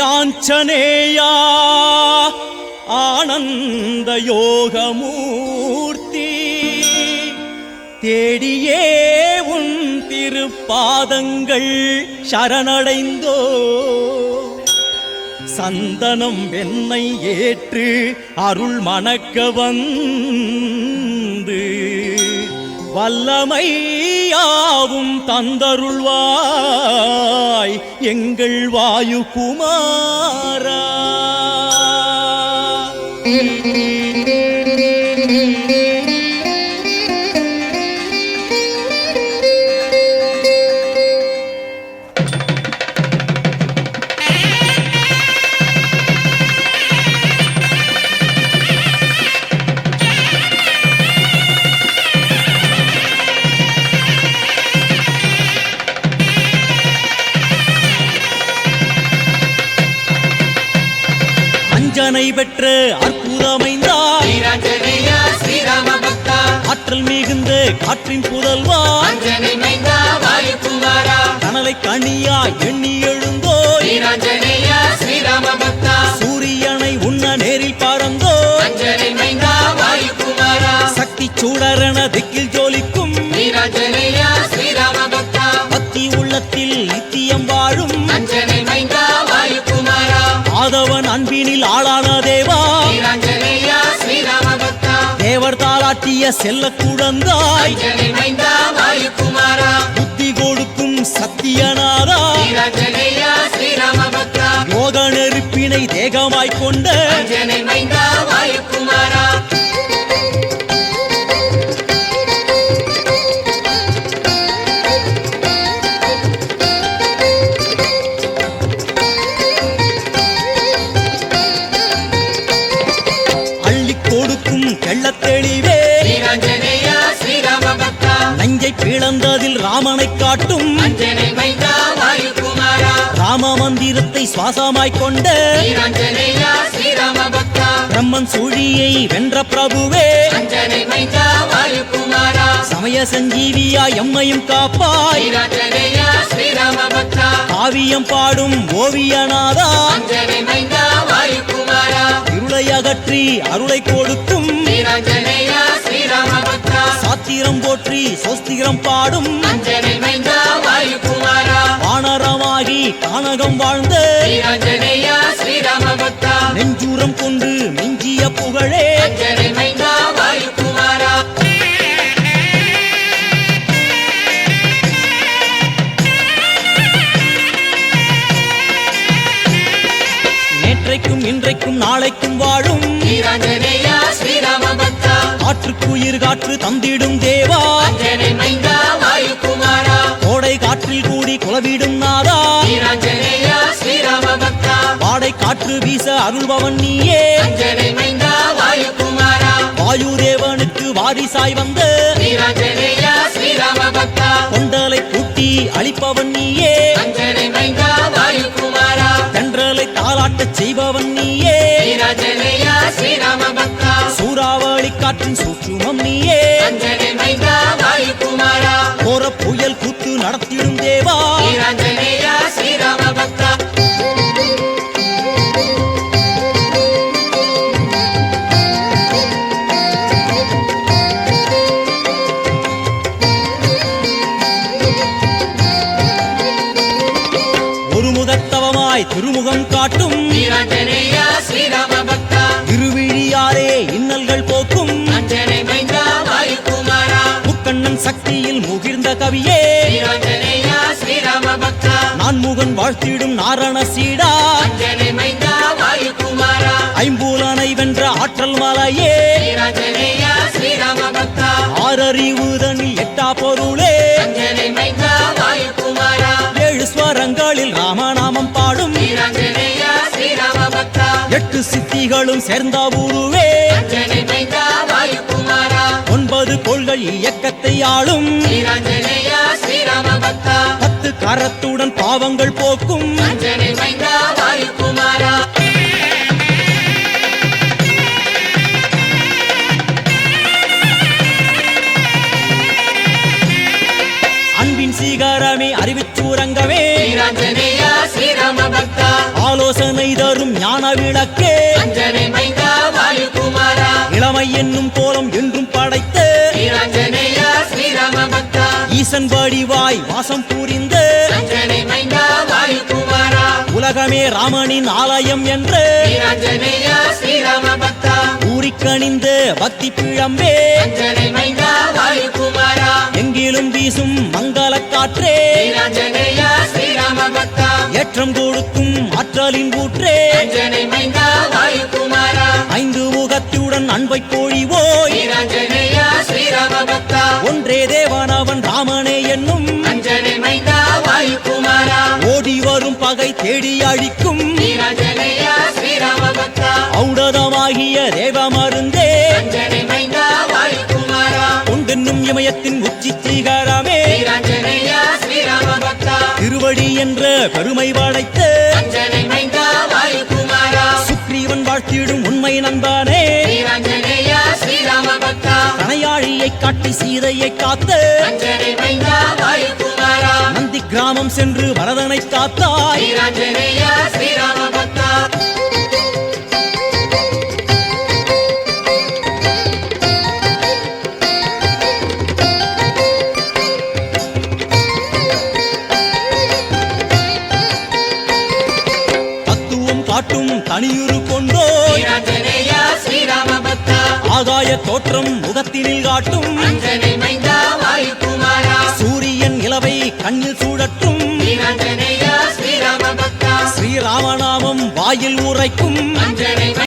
ஸ்ரீயாஞ்சனேயா ஆனந்த யோகமூர்த்தி தேடியே உன் திருப்பாதங்கள் சரணடைந்தோ. சந்தனம் வெண்ணை ஏற்று அருள் மணக்க வந்த வல்லமையாவும் தந்தருள்வாய் எங்கள் வாயு குமாரா அஞ்சனை பெற்ற அற்புதமைந்தா ஆற்றல் மிகுந்த காற்றின் புதல்வா கனலை கனியா எண்ணி எழுந்தோ சூரியனை உண்ண நேரில் குமாரா சக்தி சூடரென திக்கில் ஜோலிக்கும். செல்ல குழந்தாய். புத்தி கொடுக்கும் சத்தியநாதா. யோக நெருப்பினை தேகமாய் கொண்ட. ராமனை காட்டும். ராம மந்திரத்தை சுவாசமாய் கொண்ட பிரம்மன் சுழியை வென்ற பிரபுவே. சமய சஞ்சீவியா எம்மையும் காப்பாய். காவியம் பாடும் ஓவியநாதா இருளை அகற்றி அருளை கொடுக்கும். சாத்திரம் போற்றி சோஸ்திரம் பாடும். வானரமாகி கானகம் வாழ்ந்த. நெஞ்சூரம் கொண்டு மிஞ்சிய புகழே. இன்றைக்கும் நாளைக்கும் வாழும் காற்றுக்குயிர் காற்று தந்திடும் தேவா. கோடை காற்றில் கூடி குலவிடும் நாதா. வாடை காற்று வீச அருள்பவன் நீயே. வாயு தேவனுக்கு வாரிசாய் வந்த. கொண்டலை கூட்டி அழிப்பவன் நீயே. தென்றலை தாளாட்டச் செய்பவன் நீயே. காற்றின் சூற்றுமம் நீயே. கோர புயல் கூத்து நடத்திடும் தேவா. திருமுகம் காட்டும். வீராஞ்சனேயா திருவிழியாரே இன்னல்கள் போக்கும். முக்கண்ணன் சக்தியில் முகிர்ந்த கவியே. நான் முகன் வாழ்த்திடும் நாரண சீடா. ஐம்பூலனை வென்ற ஆற்றல் மலையே. ஆறறிவுதனில் எட்டு சித்திகளும் சேர்ந்த உருவே ஒன்பது கொள்கை இயக்கத்தை ஆளும். பத்து கரத்துடன் பாவங்கள் போக்கும். அன்பின் சீகாரமே அறிவிச்சூரங்கமே வீராஞ்சனேயா ஆலோசனை தரும் ஞான விளக்கே. இளமை என்னும் கோலம் என்றும் படைத்த. ஈசன் வடிவாய் வாசம் புரிந்த. உலகமே ராமனின் ஆலயம் என்ற. ஸ்ரீராம பக்தா பிழம்பே. எங்கிலும் வீசும் மங்கள காற்றே. ஏற்றம் கொடுக்கும் ஆற்றலின் ஊற்றே. ஐந்து முகத்துடன் அன்பை பொழிவோய். ஒன்றே தேவனவன் ராமனே என்னும். ஓடி வரும் பகை தேடி அழிக்கும். திருவடி என்ற பெருமை வாயுகுமாரா சுக்ரீவன் வாழ்த்திடும் உண்மை நண்பனே. கணையாழியை காட்டி சீதையை காத்த நந்தி கிராமம் சென்று பரதனை காத்தாய். ஆகாய தோற்றம் முகத்தினில் காட்டும். சூரியன் நிலவை கண்ணில் பக்தா ஸ்ரீராமநாமம் வாயில் உரைக்கும்